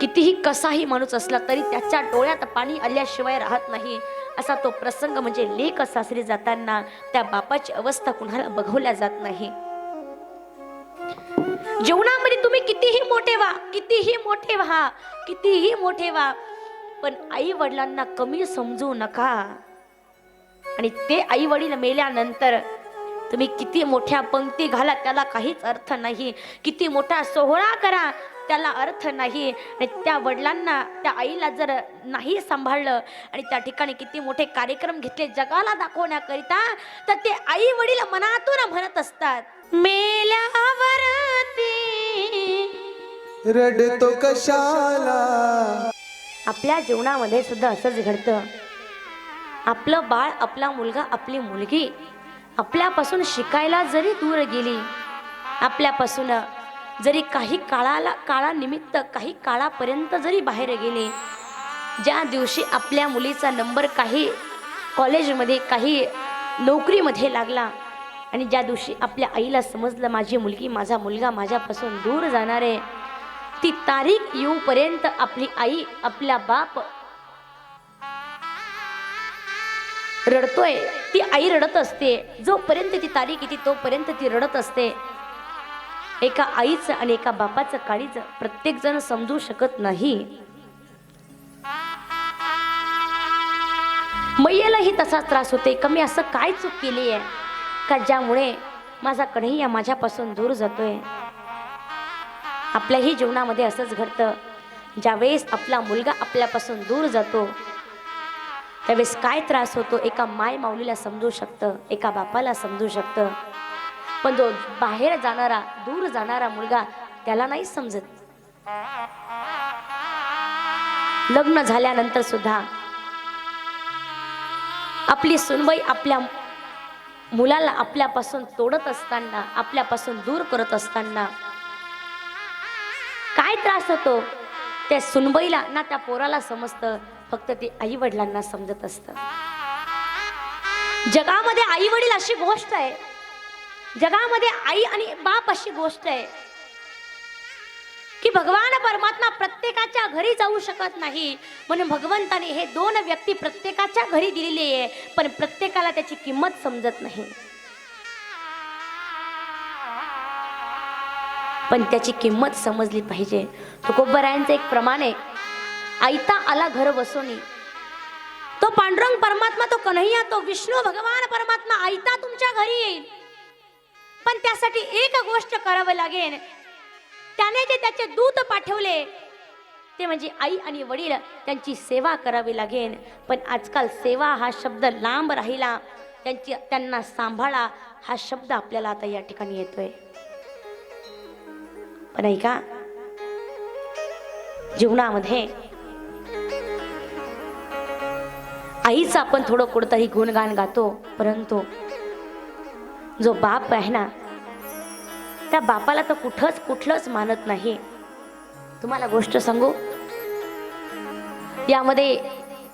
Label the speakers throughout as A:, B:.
A: कितीही कसाही माणूस असला तरी त्याच्या डोळ्यात पाणी आल्याशिवाय राहत नाही. असा तो प्रसंग म्हणजे लेख सासरी जाताना त्या बापाची अवस्था कुणाला बघवल्या जात नाही. जीवनामध्ये तुम्ही कितीही मोठे व्हा कितीही मोठे व्हा कितीही मोठे व्हा पण आई वडिलांना कमी समजू नका. आणि ते आई वडील मेल्यानंतर तुम्ही किती मोठ्या पंक्ती घाला त्याला काहीच अर्थ नाही. किती मोठा सोहळा करा त्याला अर्थ नाही. आणि त्या वडिलांना त्या आईला जर नाही सांभाळलं आणि त्या ठिकाणी किती मोठे कार्यक्रम घेतले जगाला दाखवण्याकरिता तर ते आई वडील मनातून म्हणत असतात. मेल्यावरती
B: रडतो कशाला?
A: आपल्या जीवनामध्ये सुद्धा असंच घडतं. आपलं बाळ आपला मुलगा आपली मुलगी आपल्यापासून शिकायला जरी दूर गेली आपल्यापासून जरी काही काळाला काळानिमित्त काही काळापर्यंत जरी बाहेर गेले ज्या दिवशी आपल्या मुलीचा नंबर काही कॉलेजमध्ये काही नोकरीमध्ये लागला आणि ज्या दिवशी आपल्या आईला समजलं माझी मुलगी माझा मुलगा माझ्यापासून दूर जाणार आहे ती तारीख येऊपर्यंत आपली आई आपला बाप रडतोय. ती आई रडत असते. जोपर्यंत ती तारीख येते तोपर्यंत ती रडत असते. एका आईचं आणि एका बापाचं काळीचं प्रत्येक जण समजू शकत नाही. मैयालाही तसाच त्रास होते का मी असं काय चूक केली आहे? का ज्यामुळे माझा कन्हैया माझ्यापासून दूर जातोय? आपल्याही जीवनामध्ये असंच घडतं. ज्यावेळेस आपला मुलगा आपल्यापासून दूर जातो त्यावेळेस काय त्रास होतो एका माय माऊलीला समजू शकतं एका बापाला समजू शकतं. पण जो बाहेर जाणारा दूर जाणारा मुलगा त्याला नाही समजत. लग्न झाल्यानंतर सुद्धा आपली सुनबाई आपल्या मुलाला आपल्यापासून तोडत असताना आपल्यापासून दूर करत असताना काय त्रास होतो? त्या सुनबाईला ना त्या पोराला समजतं फक्त ते आई वडिलांना समजत असतं. जगामध्ये आई वडील अशी गोष्ट आहे. जगामध्ये आई आणि बाप अशी गोष्ट आहे की भगवान परमात्मा प्रत्येकाच्या घरी जाऊ शकत नाही. म्हणून भगवंताने हे दोन व्यक्ती प्रत्येकाच्या घरी दिलेली आहे पण प्रत्येकाला त्याची किंमत समजत नाही. पण त्याची किंमत समजली पाहिजे. तुकोबरायांचं एक प्रमाण आहे. आयता आला घर बसोनी. तो पांडुरंग परमात्मा तो कन्हैया तो विष्णू भगवान परमात्मा आयता तुमच्या घरी येईल. पण त्यासाठी एक गोष्ट करावं लागेल. त्याने जे त्याचे दूत पाठवले ते म्हणजे आई आणि वडील त्यांची सेवा करावी लागेल. पण आजकाल सेवा हा शब्द लांब राहिला. त्यांची त्यांना सांभाळा हा शब्द आपल्याला आता या ठिकाणी येतोय. पण ऐका जीवनामध्ये आईचं आपण थोडं कुठतरी गुणगान गातो परंतु जो बाप आहे ना त्या बापाला तर कुठंच कुठलंच मानत नाही. तुम्हाला गोष्ट सांगू? यामध्ये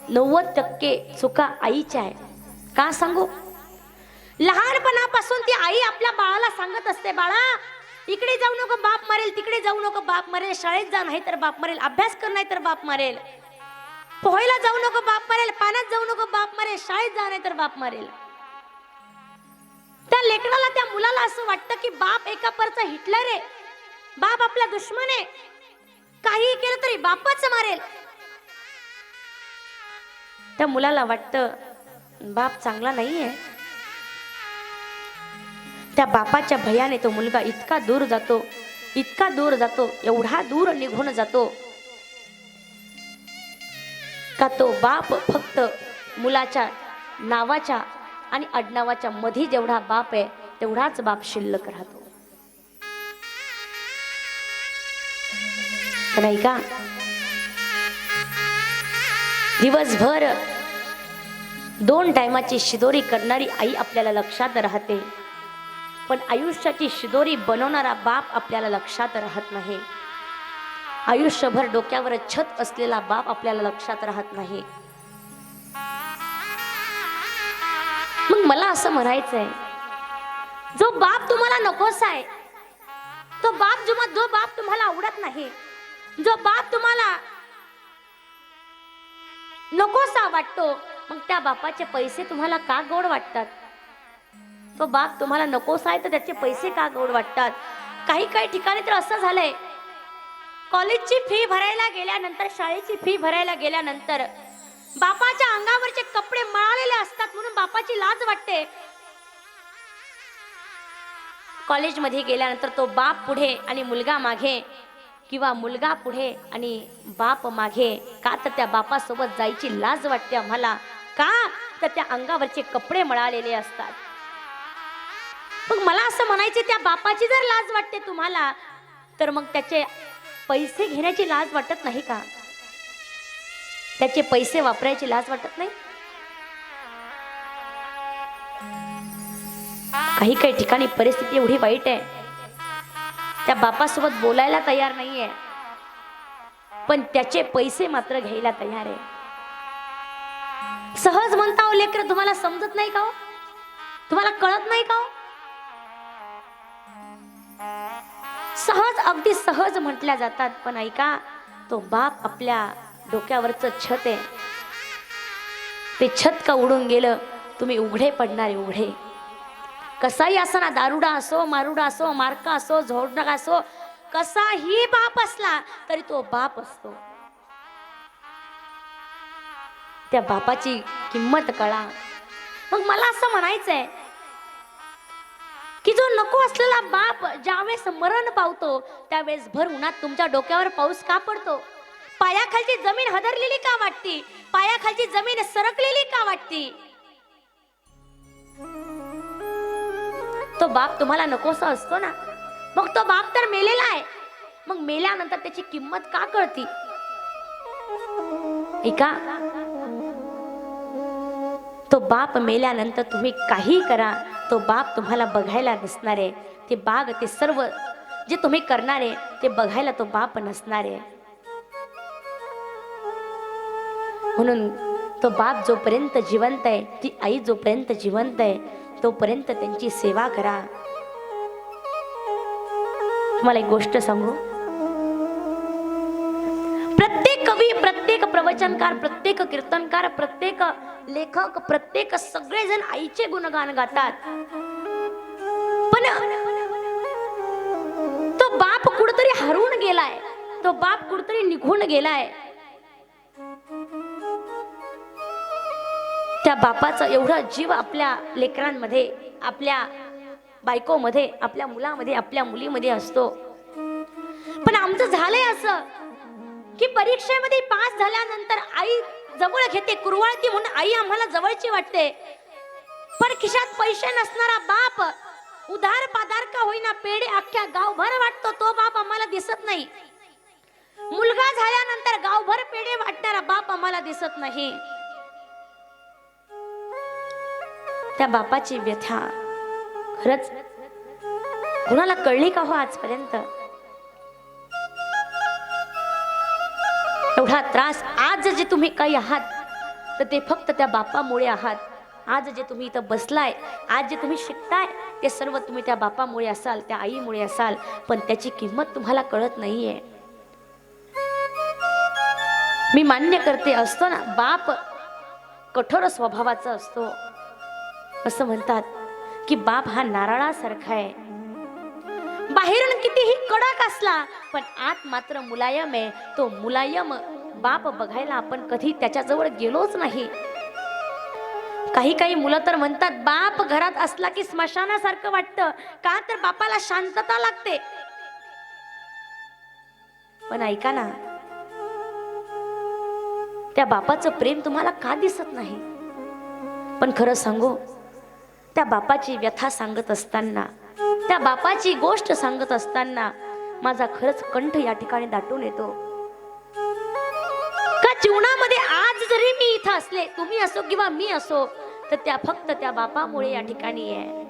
A: नव्वद टक्के चुका आईच्या आहे. का सांगू? लहानपणापासून ती आई आपल्या बाळाला सांगत असते बाळा इकडे जाऊ नको बाप मारेल तिकडे जाऊ नको बाप मारेल शाळेत जा नाही तर बाप मारेल अभ्यास कर नाही तर बाप मारेल. पोहायला जाऊ नको बाप मारेल पाण्यात जाऊ नको बाप मारेल शाळेत जा नाही तर बाप मारेल. त्या लेकराला त्या मुलाला असं वाटतं की बाप एका परचा हिटलर आहे. बाप आपला दुश्मन आहे. काही केलं तरी बापच मारेल. त्या मुलाला वाटतं बाप चांगला नाहीये. त्या बापाच्या भयाने तो मुलगा इतका दूर जातो इतका दूर जातो एवढा दूर निघून जातो का तो बाप फक्त मुलाच्या नावाच्या आणि आडनावाच्या मध्ये जेवढा बाप आहे तेवढाच बाप शिल्लक राहतो. नाही का दिवसभर दोन टायमाची शिदोरी करणारी आई आपल्याला लक्षात राहते पण आयुष्याची शिदोरी बनवणारा बाप आपल्याला लक्षात राहत नाही. आयुष्यभर डोक्यावर छत असलेला बाप आपल्याला लक्षात राहत नाही. मग मला असं म्हणायचंय जो बाप तुम्हाला नकोस आहे तो बाप जेव्हा जो बाप तुम्हाला आवडत नाही जो बाप तुम्हाला नकोसा वाटतो मग त्या बापाचे पैसे तुम्हाला का गोड वाटतात? तो बाप तुम्हाला नकोसा आहे तर त्याचे पैसे का गोड वाटतात? काही काही ठिकाणी तर असं झालंय. कॉलेजची फी भरायला गेल्यानंतर शाळेची फी भरायला गेल्यानंतर बापाच्या अंगावरचे कपडे मळालेले असतात म्हणून बापाची लाज वाटते. कॉलेजमध्ये गेल्यानंतर तो बाप पुढे आणि मुलगा मागे किंवा मुलगा पुढे आणि बाप मागे. का तर त्या बापासोबत जायची लाज वाटते आम्हाला? का तर त्या अंगावरचे कपडे मळालेले असतात? मग मला असं म्हणायचे त्या बापाची जर लाज वाटते तुम्हाला तर मग त्याचे पैसे घेण्याची लाज वाटत नाही का? त्याचे पैसे वापरायची लाज वाटत नाही? काही काही ठिकाणी परिस्थिती एवढी वाईट आहे. त्या बापासोबत बोलायला तयार नाहीये. पण त्याचे पैसे मात्र घ्यायला तयार आहे. सहज म्हणता हो लेकर तुम्हाला समजत नाही का हो? तुम्हाला कळत नाही का हो? सहज अगदी सहज म्हटल्या जातात पण ऐका तो बाप आपल्या डोक्यावरचं छत आहे. ते छत का उडून गेलं तुम्ही उघडे पडणारे उघडे. कसाही असो ना दारुडा असो मारुडा असो मार्का असो झोडणा असो कसाही बाप असला तरी तो बाप असतो. त्या बापाची किंमत कळा. मग मला असं म्हणायचंय की जो नको असलेला बाप ज्यावेळेस मरण पावतो त्यावेळेस भर उन्हात तुमच्या डोक्यावर पाऊस का पडतो? पायाखालची जमीन हदरलेली का वाटते? पायाखालची जमीन सरकलेली का वाटते? तो बाप तुम्हाला नकोसा असतो ना? मग तो बाप तर मेलेला आहे. मग मेल्यानंतर त्याची किंमत का कळती? ऐका. तो बाप मेल्यानंतर तुम्ही काही करा. तो बाप तुम्हाला बघायला नसणार आहे ते बाग ते सर्व जे तुम्ही करणार आहे ते बघायला तो बाप नसणार. आहे म्हणून तो बाप जोपर्यंत जिवंत आहे ती आई जोपर्यंत जिवंत आहे तोपर्यंत त्यांची सेवा करा. तुम्हाला एक गोष्ट सांगू? प्रत्येक कवी प्रत्येक प्रवचनकार प्रत्येक कीर्तनकार प्रत्येक लेखक प्रत्येक सगळेजण आईचे गुणगान गातात. पण तो बाप कुठतरी हरून गेलाय. तो बाप कुठतरी निघून गेलाय. त्या बापाचा एवढा जीव आपल्या लेकरांमध्ये आपल्या बायकोमध्ये आपल्या मुलामध्ये आपल्या मुलीमध्ये असतो. पण आमचं झालंय असं की परीक्षेमध्ये पास झाल्यानंतर आई जवळ घेते कुरवाळती म्हणून आई आम्हाला जवळची वाटते. पण खिशात पैसे नसणारा बाप उधार पाधार का होईना पेढे अख्ख्या गावभर वाटतो तो बाप आम्हाला दिसत नाही. मुलगा झाल्यानंतर गावभर पेढे वाटणारा बाप आम्हाला दिसत नाही. त्या बापाची व्यथा. खरंच कुणाला कळली का हो आजपर्यंत? एवढा त्रास आज जे तुम्ही काही आहात तर ते फक्त त्या बापामुळे आहात. आज जे तुम्ही इथं बसलाय आज जे तुम्ही शिकताय ते सर्व तुम्ही त्या बापामुळे असाल त्या आईमुळे असाल पण त्याची किंमत तुम्हाला कळत नाहीये. मी मान्य करते असतो ना बाप कठोर स्वभावाचा असतो. असं म्हणतात की बाप हा नारळासारखा आहे. बाहेरून कितीही कडक असला पण आत मात्र मुलायम आहे. तो मुलायम बाप बघायला आपण कधी त्याच्याजवळ गेलोच नाही. काही काही मुलं तर म्हणतात बाप घरात असला की स्मशानासारखं वाटतं. का तर बापाला शांतता लागते. पण ऐका ना त्या बापाचं प्रेम तुम्हाला का दिसत नाही? पण खरं सांगू त्या बापाची व्यथा सांगत असताना त्या बापाची गोष्ट सांगत असताना माझा खरंच कंठ या ठिकाणी दाटून येतो. का जीवनामध्ये आज जरी मी इथं असले तुम्ही असो किंवा मी असो तर त्या फक्त त्या बापामुळे या ठिकाणी आहे.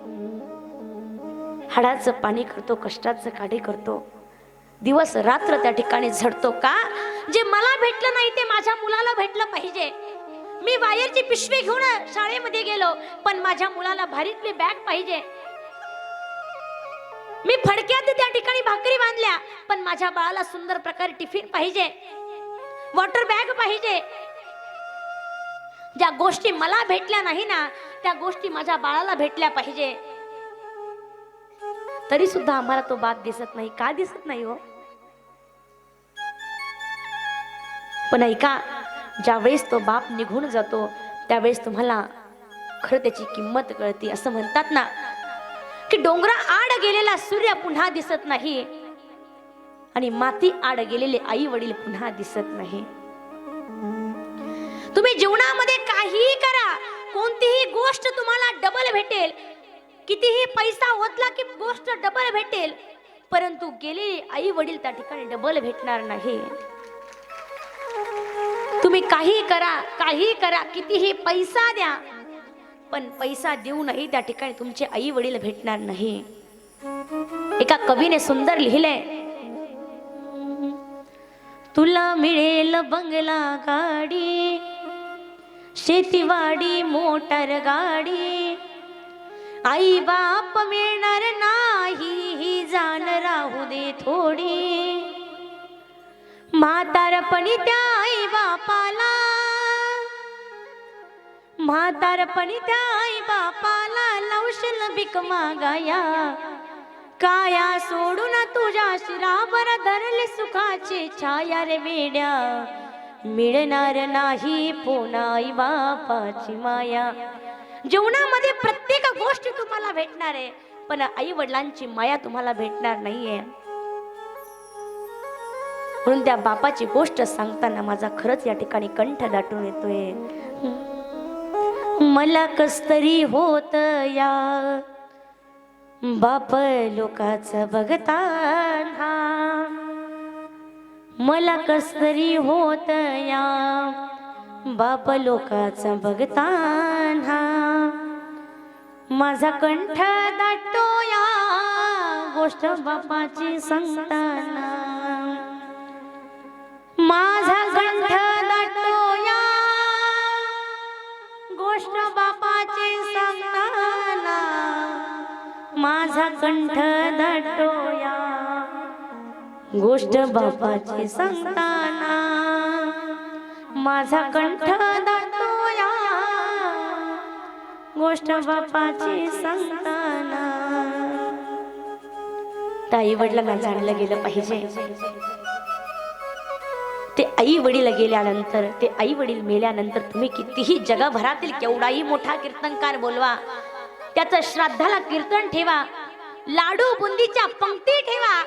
A: हाडाचं पाणी करतो कष्टाचं काढी करतो. दिवस रात्र त्या ठिकाणी झडतो का? जे मला भेटलं नाही ते माझ्या मुलाला भेटलं पाहिजे. मी वायरची पिशवी घेऊन शाळेमध्ये गेलो पण माझ्या मुलाला भारीतली बॅग पाहिजे. मी फडक्यात त्या ठिकाणी भाकरी बांधल्या पण माझ्या बाळाला सुंदर प्रकारे टिफिन पाहिजे वॉटर बॅग पाहिजे. ज्या गोष्टी मला भेटल्या नाही ना त्या गोष्टी माझ्या बाळाला भेटल्या पाहिजे. तरी सुद्धा आम्हाला तो बाप दिसत नाही. का दिसत नाही हो? पण ऐका ज्यावेळेस तो बाप निघून जातो त्यावेळेस तुम्हाला खरं त्याची किंमत कळते असं म्हणतात ना. की डोंगरा आड गेलेला सूर्य पुन्हा दिसत नाही आणि माती आड गेलेले आई वडील पुन्हा दिसत नाही. तुम्ही जीवनामध्ये काहीही करा कोणतीही गोष्ट तुम्हाला डबल भेटेल. कितीही पैसा ओतला की गोष्ट डबल भेटेल परंतु गेलेले आई वडील त्या ठिकाणी डबल भेटणार नाही. तुम्ही काही करा काही करा कितीही पैसा द्या पण पैसा देऊनही त्या ठिकाणी तुमचे आई वडील भेटणार नाही. एका कवीने सुंदर लिहिलंय तुला मिळेल बंगला गाडी शेतीवाडी मोटर गाडी. आई बाप मिळणार नाही ही जाण राहू दे थोडी. म्हातारपणी त्या आई बापाला. म्हातारपणी त्या आई बापाला लवशल भीक मागाया. काया सोडून तुझ्या शिरावर धरले सुखाची छाया रे वेड्या. मिळणार नाही पुन्हा आई बापाची माया. जीवनामध्ये प्रत्येक गोष्ट तुम्हाला भेटणार आहे पण आई वडिलांची माया तुम्हाला भेटणार नाहीये. म्हणून त्या बापाची गोष्ट सांगताना माझा खरंच या ठिकाणी कंठ दाटून येतोय. मला कसतरी होत या. बाप लोकाच बघताना मला कस तरी होत या. बाप लोकाच बघताना माझा कंठ दाटतो या. गोष्ट बापाची सांगताना. माझा कंठ दाटतो या गोष्ट बापाची सांगताना माझा कंठ दाटतो या गोष्ट बापाची सांगताना माझा कंठ दाटतो या गोष्ट बापाची सांगताना. ताई वडिलांना जाणलं गेलं पाहिजे. ते आई वडील गेल्यानंतर ते आई वडील मेल्यानंतर तुम्ही कितीही जगभरातील केवढाही मोठा कीर्तनकार बोलवा. त्याचं श्राद्धाला कीर्तन ठेवा. लाडू बुंदीच्या पंक्ती ठेवा.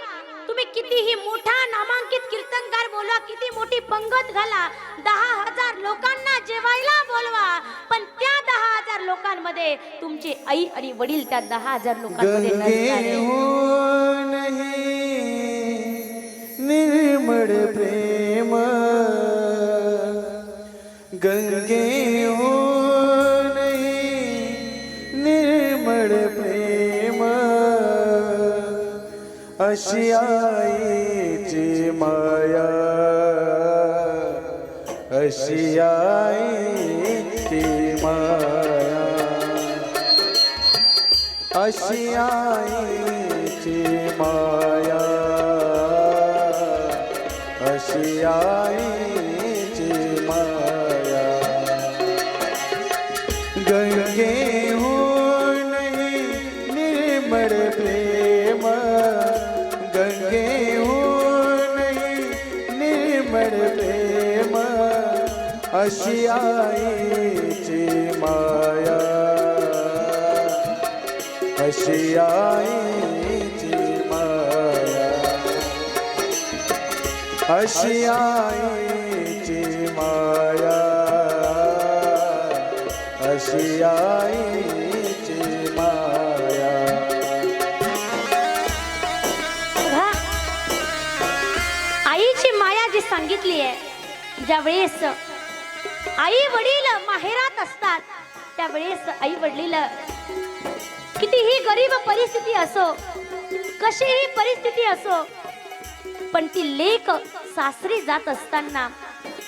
A: तुम्ही कितीही मोठा नामांकित कीर्तनकार बोलवा किती मोठी पंगत घाला. दहा हजार लोकांना जेवायला बोलवा. पण त्या दहा हजार लोकांमध्ये तुमचे आई आणि वडील त्या दहा हजार लोकांमध्ये
B: निर्मळ प्रेम. गंगे हो नहीं निर्मळ प्रेम. अशी आईची माया. अशी आईची माया. अशी आई अशी माया। गंगे हो नहीं निर्मळ प्रेम। गंगे हो नहीं निर्मळ प्रेम। अशी आईची माया। अशी आई अशी आईची माया अशी आईची माया.
A: बघा, आईची माया जी सांगितली आहे ज्या वेळेस आई वडील माहेरात असतात त्यावेळेस आई वडील कितीही गरीब परिस्थिती असो कशीही परिस्थिती असो पण ती लेख सासरी जात असताना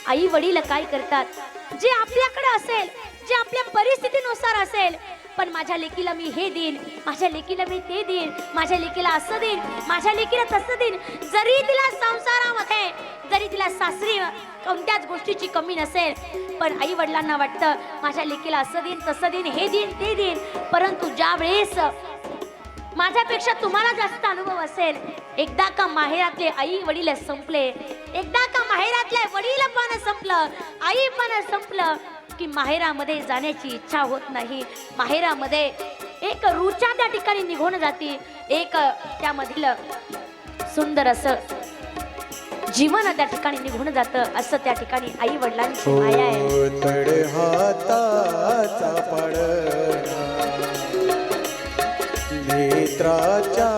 A: आई वडील काय करतात? जे आपल्याकडे असेल जे आपल्या परिस्थितीनुसार असेल पण माझ्या लेकीला मी हे देईन माझ्या लेकीला मी ते देईन माझ्या लेकीला असं देईन माझ्या लेकीला तसं देईन जरी तिला संसारामध्ये जरी तिला सासरी कोणत्याच गोष्टीची कमी नसेल पण आई वडिलांना वाटतं माझ्या लेकीला असं देईन तसं देईन हे देईन ते देईन परंतु ज्या वेळेस माझ्यापेक्षा तुम्हाला जास्त अनुभव असेल एकदा का माहेरातले आई वडील संपले एकदा का माहेरातले वडील पण संपलं आई पण संपलं की माहेरामध्ये जाण्याची इच्छा होत नाही. माहेरामध्ये एक रुचा त्या ठिकाणी निघून जाते. एक त्यामधील सुंदर असं जीवन त्या ठिकाणी निघून जातं असं त्या ठिकाणी आई वडिलांची माया आहे.
B: नेत्राच्या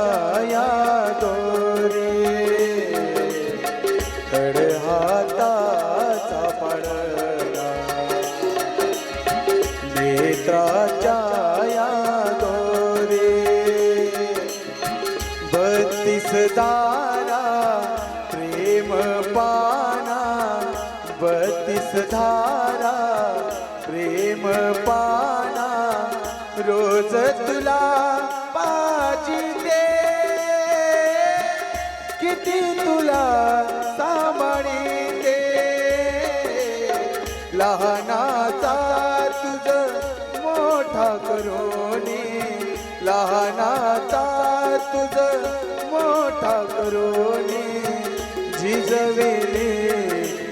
B: झिजवेले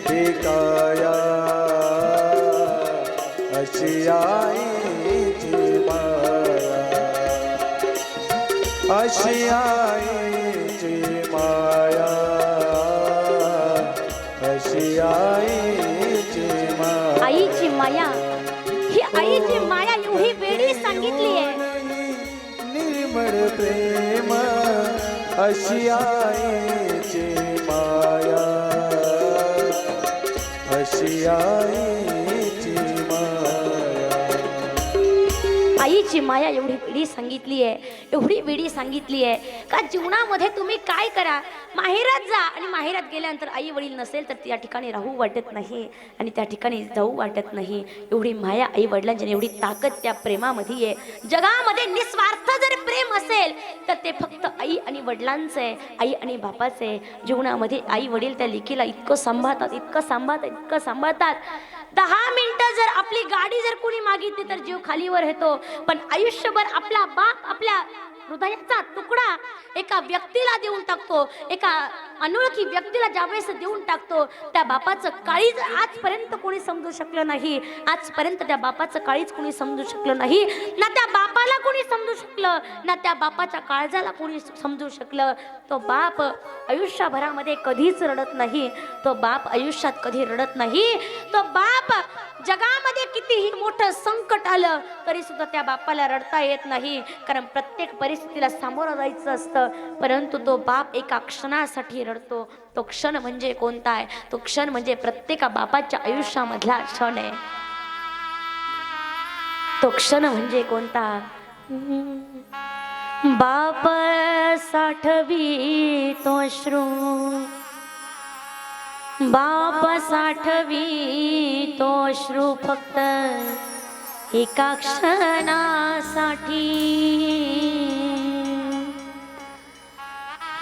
B: हे काया. अशी आईची माया. अशी आईची माया. अशी आईची माया.
A: आईची माया. ही आईची माया एवढी वेळी सांगितली आहे.
B: निर्मळ प्रेम. अशी आईची अशी आईची माया
A: एवढी वेळी सांगितली आहे एवढी वेळी सांगितली आहे. का जीवनामध्ये तुम्ही काय करा? माहेरात जा आणि माहेरात गेल्यानंतर आई वडील नसेल तर त्या ठिकाणी राहू वाटत नाही आणि त्या ठिकाणी जाऊ वाटत नाही. एवढी माया आई वडिलांची एवढी ताकद त्या प्रेमामध्ये आहे. जगामध्ये निस्वार्थ जर प्रेम असेल तर ते फक्त आई आणि वडिलांचं आहे आई आणि बापाचं आहे. जीवनामध्ये आई वडील त्या लेखीला इतकं सांभाळतात इतकं सांभाळतात इतकं सांभाळतात. दहा मिनिटं जर आपली गाडी जर कोणी मागितली तर जीव खालीवर येतो. पण आयुष्यभर आपला बाप आपल्या हृदयाचा तुकडा एका व्यक्तीला देऊन टाकतो एका अनोळखी व्यक्तीला ज्यावेळेस देऊन टाकतो त्या बापाचं काळीज आजपर्यंत कोणी समजू शकलं नाही. आजपर्यंत त्या बापाचं काळीज कोणी समजू शकलं नाही. ना त्या बापाला कोणी समजू शकलं ना त्या बापाच्या काळजाला कोणी समजू शकलं. तो बाप आयुष्यभरामध्ये कधीच रडत नाही. तो बाप आयुष्यात कधी रडत नाही. तो बाप जगामध्ये कितीही मोठं संकट आलं तरी सुद्धा त्या बापाला रडता येत नाही. कारण प्रत्येक परिस्थितीला सामोरं जायचं असतं. परंतु तो बाप एका क्षणासाठी रडतो. तो क्षण म्हणजे कोणता आहे? तो क्षण म्हणजे प्रत्येका बापाच्या आयुष्यामधला क्षण आहे. तो क्षण म्हणजे कोणता? बाप साठवी तो श्रू बाप साठवी तो श्रू फक्त एका क्षणासाठी.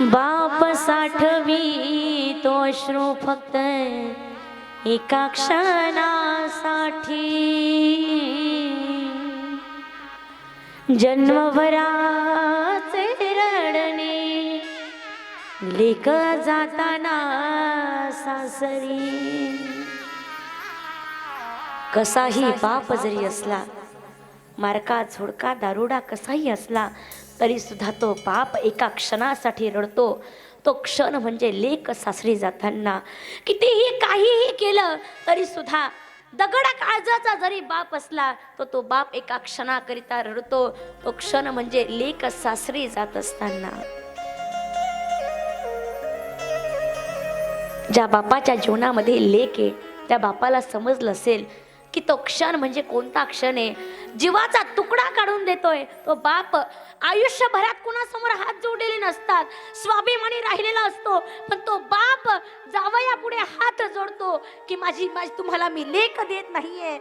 A: बाप साठवी तो श्रू फक्त एका क्षणासाठी. जन्मभरा लेक जाताना सासरी. कसाही बाप जरी असला मारका झोडका दारुडा कसाही असला तरी सुद्धा तो बाप एका क्षणासाठी रडतो. तो क्षण म्हणजे लेक सासरी जाताना. कितीही काहीही केलं तरी सुद्धा दगडा काळजाचा जरी बाप असला तर तो बाप एका क्षणाकरिता रडतो. तो क्षण म्हणजे लेक सासरी जात असताना. ज्या बापाच्या जीवनामध्ये लेख आहे त्या बापाला समजलं असेल की तो क्षण म्हणजे कोणता क्षण आहे. जीवाचा तुकडा काढून देतोय. तो बाप आयुष्यभरात कुणासमोर हात जोडलेले नसतात. स्वाभिमानी राहिलेला असतो. पण तो बाप जावया पुढे हात जोडतो की माझी माझी तुम्हाला मी लेख देत नाहीये.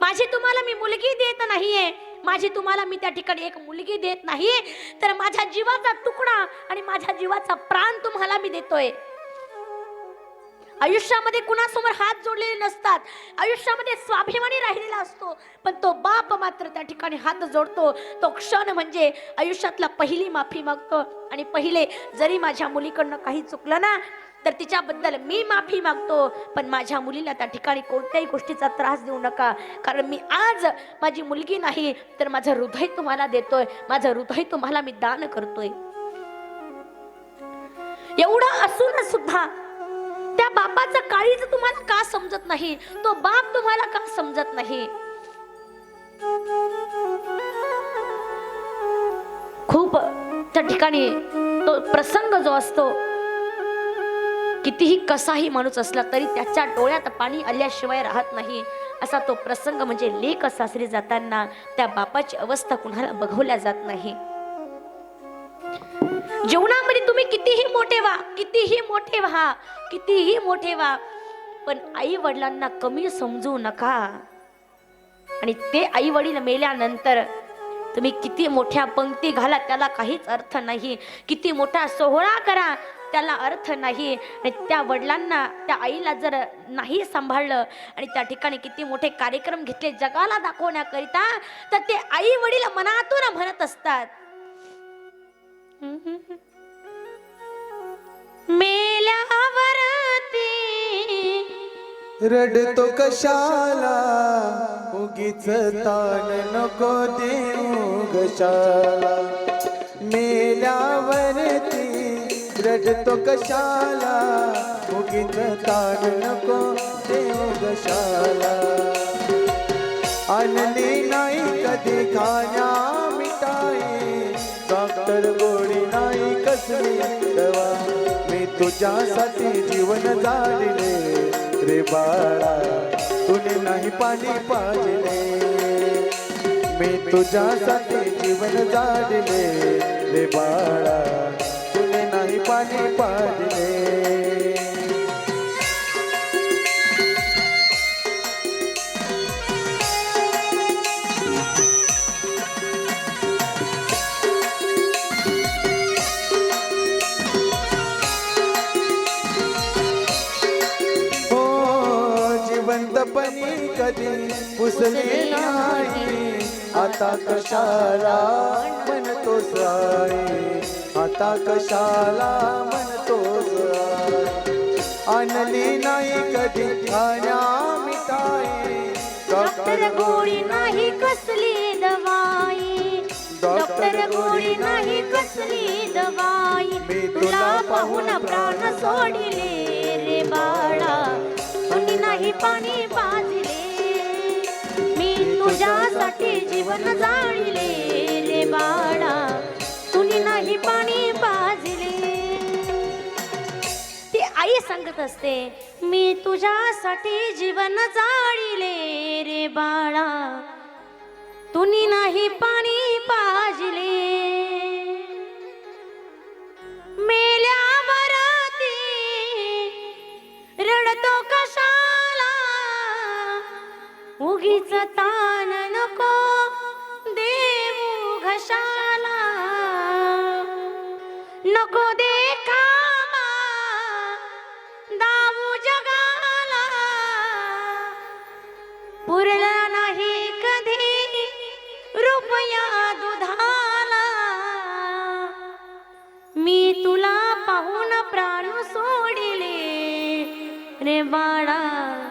A: माझी तुम्हाला मी मुलगी देत नाहीये. माझी तुम्हाला मी त्या ठिकाणी एक मुलगी देत नाही तर माझ्या जीवाचा तुकडा आणि माझ्या जीवाचा प्राण तुम्हाला मी देतोय. आयुष्यामध्ये कुणासमोर हात जोडलेले नसतात. आयुष्यामध्ये स्वाभिमानी राहिलेला असतो. पण तो बाप मात्र त्या ठिकाणी हात जोडतो. तो क्षण म्हणजे आयुष्यातला पहिली माफी मागतो. आणि पहिले जरी माझ्या मुलीकडनं काही चुकलं ना तर तिच्याबद्दल मी माफी मागतो. पण माझ्या मुलीला त्या ठिकाणी कोणत्याही गोष्टीचा त्रास देऊ नका. कारण मी आज माझी मुलगी नाही तर माझं हृदय तुम्हाला देतोय. माझं हृदय तुम्हाला मी दान करतोय. एवढं असून सुद्धा त्या बापाचं काळीच तुम्हाला का समजत नाही? तो बाप तुम्हाला का समजत नाही? खूप त्या ठिकाणी तो प्रसंग जो असतो कितीही कसाही माणूस असला तरी त्याच्या डोळ्यात पाणी आल्याशिवाय राहत नाही. असा तो प्रसंग म्हणजे लेक सासरी जाताना त्या बापाची अवस्था कुणाला बघवल्या जात नाही. जीवनामध्ये तुम्ही कितीही मोठे व्हा कितीही मोठे व्हा कितीही मोठे व्हा पण आई वडिलांना कमी समजू नका. आणि ते आई वडील मेल्यानंतर तुम्ही किती मोठ्या पंक्ती घाला त्याला काहीच अर्थ नाही. किती मोठा सोहळा करा त्याला अर्थ नाही. आणि त्या वडिलांना त्या आईला जर नाही सांभाळलं आणि त्या ठिकाणी किती मोठे कार्यक्रम घेतले जगाला दाखवण्याकरिता तर ते आई वडील मनातून म्हणत असतात.
B: रडतो कशाला? उगीच ताण नको देऊ गशाला मेल्यावरती रडतो कशाला? उगीच ताण नको देऊ गशाला आणली नाही कधी खाण्या मिठाई. डॉक्टर बोल नाही मी तुझ्यासाठी जीवन जाणले रे बाळा तुने नाही पाणी पाजले. मी तुझ्यासाठी जीवन जाणले रे बाळा तुने नाही पाणी पाजले. कधी पुसले नाही. आता कशाला म्हणतो आई आता कशाला म्हणतो आणली नाही कधी खाण्या मिठाई.
A: डॉक्टर गोळी नाही कसली दवाई? डॉक्टर गोळी नाही कसली दवाई?
B: मी
A: तुला पाहून प्राण सोडिले रे बाळा. कुणी नाही पाणी पाजी तुझ्यासाठी जीवन जाळले रे बाळा तुनी नाही पाणी पाजले. ती आई सांगत असते मी तुझ्यासाठी जीवन जाळीले रे बाळा तुनी नाही पाणी पाजले. मेल्यावर रडतो कशाला? उगीच ता रे बाळा.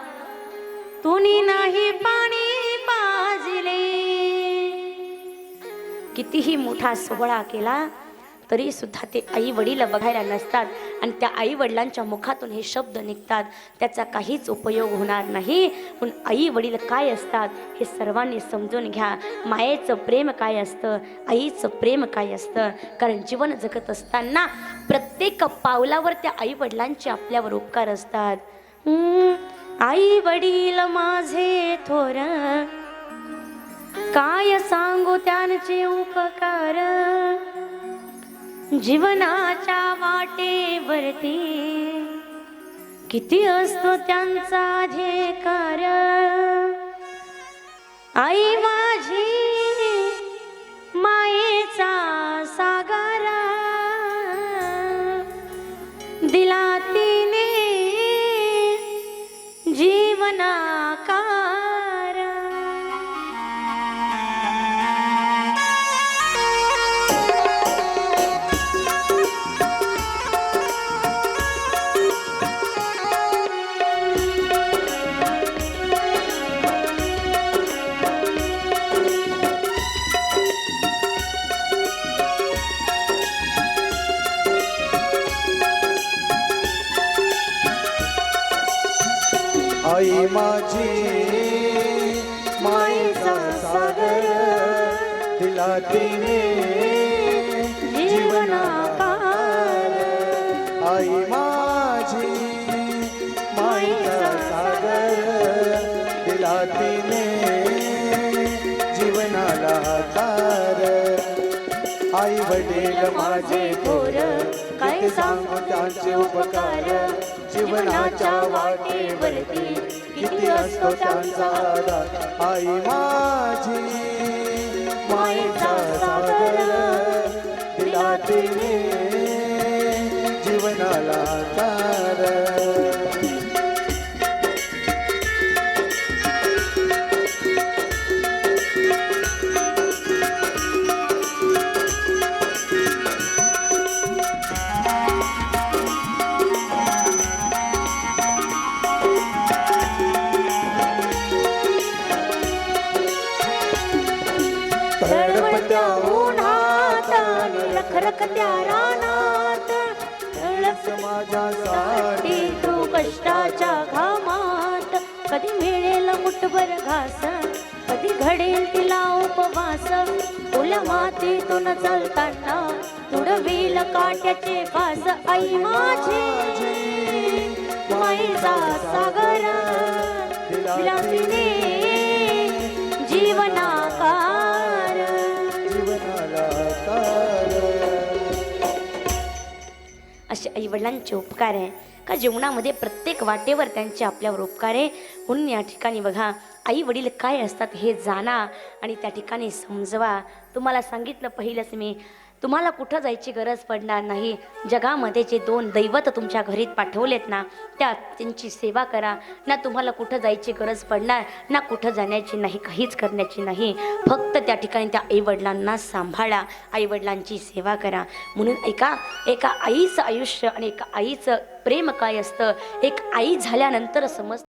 A: तुनी नाही पाणी पाजले. कितीही मोठा सोहळा केला तरी सुद्धा ते आई वडील बघायला नसतात आणि त्या आई वडिलांच्या मुखातून हे शब्द निघतात. त्याचा काहीच उपयोग होणार नाही. पण आई वडील काय असतात हे सर्वांनी समजून घ्या. मायेचं प्रेम काय असतं? आईचं प्रेम काय असतं? कारण जीवन जगत असताना प्रत्येक पावलावर त्या आई वडिलांचे आपल्यावर उपकार असतात. आई वडील माझे थोर काय सांगू त्यांचे उपकार? जीवनाच्या वाटेवरती किती असतो त्यांचा झेकार आई माझी
B: किती आई माझी? मायेचा सागर दिला तिने
A: घास कधी घडेल तिला उपवास. तुला मातीतून चालताना तुडवील काट्याचे फास आई माझी माईचा सागर. विलासिनी जीवनाकार. असे आई वडिलांचे उपकार आहे का? जीवनामध्ये प्रत्येक वाटेवर त्यांचे आपल्यावर उपकार आहे. म्हणून या ठिकाणी बघा. आई वडील काय असतात हे जाणा आणि त्या ठिकाणी समजवा. तुम्हाला सांगितलं पहिलंच मी. तुम्हाला कुठं जायची गरज पडणार नाही. जगामध्ये जे दोन दैवत तुमच्या घरीत पाठवलेत ना त्या त्यांची सेवा करा. ना तुम्हाला कुठं जायची गरज पडणार ना कुठं जाण्याची नाही काहीच करण्याची नाही. फक्त त्या ठिकाणी त्या आईवडिलांना सांभाळा. आईवडिलांची सेवा करा. म्हणून एका एका आईचं आयुष्य आणि एका आईचं प्रेम काय असतं? एक आई झाल्यानंतर समज